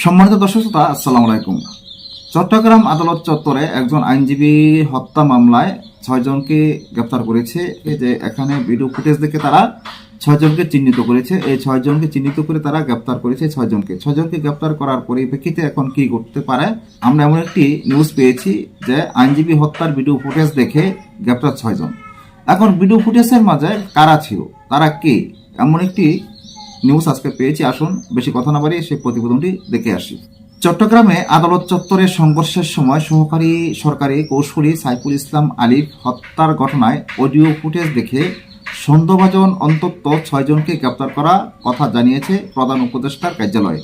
সম্মানিত দর্শক শ্রোতা, আসসালামু আলাইকুম। চট্টগ্রাম আদালত চত্বরে একজন আইনজীবী হত্যা মামলায় ছয়জনকে গ্রেপ্তার করেছে। যে এখানে ভিডিও ফুটেজ দেখে তারা ছয়জনকে চিহ্নিত করেছে। এই ছয়জনকে চিহ্নিত করে তারা গ্রেপ্তার করেছে ছয়জনকে। ছয়জনকে গ্রেপ্তার করার পরিপ্রেক্ষিতে এখন কি করতে পারে? আমরা এমন একটি নিউজ পেয়েছি যে আইনজীবী হত্যার ভিডিও ফুটেজ দেখে গ্রেপ্তার ছয়জন। এখন ভিডিও ফুটেজের মাঝে কারা ছিল? তারা কে? এমন একটি নিউজ আজকে পেয়েছি, আসুন, বেশি কথা না বাড়িয়ে সেই প্রতিবেদনটি দেখে আসি। চট্টগ্রামে আদালত চত্বরে সংঘর্ষের সময় সহকারী সরকারি কৌশলী সাইফুল ইসলাম আলিফ হত্যার ঘটনায় অডিও ফুটেজ দেখে সন্দেহভাজন অন্তত ছয়জনকে গ্রেপ্তার করা কথা জানিয়েছে প্রধান উপদেষ্টার কার্যালয়।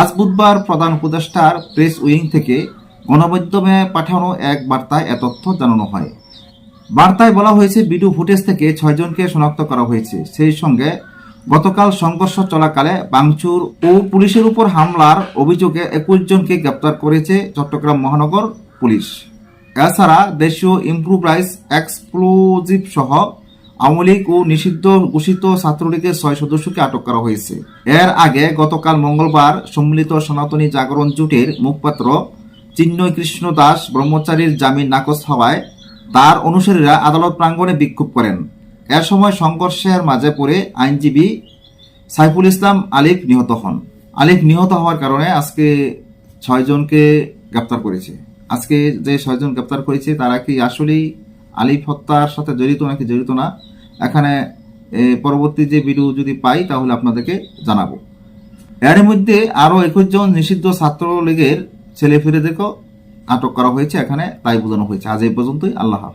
আজ বুধবার প্রধান উপদেষ্টার প্রেস উইং থেকে গণমাধ্যমে পাঠানো এক বার্তায় এ তথ্য জানানো হয়। বার্তায় বলা হয়েছে, ভিডিও ফুটেজ থেকে ছয়জনকে শনাক্ত করা হয়েছে। সেই সঙ্গে গতকাল সংঘর্ষ চলাকালে বাংচুর ও পুলিশের উপর হামলার অভিযোগে একুশ জনকে গ্রেপ্তার করেছে চট্টগ্রাম মহানগর পুলিশ। এছাড়া দেশীয় ইম্প্রুভাইজ এক্সপ্লোজিভ সহ আওয়ামী লীগ ও নিষিদ্ধ ঘোষিত ছাত্রলীগের ছয় সদস্যকে আটক করা হয়েছে। এর আগে গতকাল মঙ্গলবার সম্মিলিত সনাতনী জাগরণ জোটের মুখপাত্র চিন্ময় কৃষ্ণ দাস ব্রহ্মচারীর জামিন নাকচ হওয়ায় তার অনুসারীরা আদালত প্রাঙ্গণে বিক্ষোভ করেন। এর সময় সংঘর্ষের মাঝে পড়ে আইনজীবী সাইফুল ইসলাম আলিফ নিহত হন। আলিফ নিহত হওয়ার কারণে আজকে ছয়জনকে গ্রেপ্তার করেছে। আজকে যে ছয়জন গ্রেপ্তার করেছে, তারা কি আসলেই আলিফ হত্যার সাথে জড়িত নাকি জড়িত না? এখানে পরবর্তী যে ভিডিও যদি পাই, তাহলে আপনাদেরকে জানাব। এর মধ্যে আরও একুশ জন নিষিদ্ধ ছাত্রলীগের ছেলেফেলেদেরকেও আটক করা হয়েছে এখানে, তাই বোঝানো হয়েছে। আজ এই পর্যন্তই, আল্লাহ হাফেজ।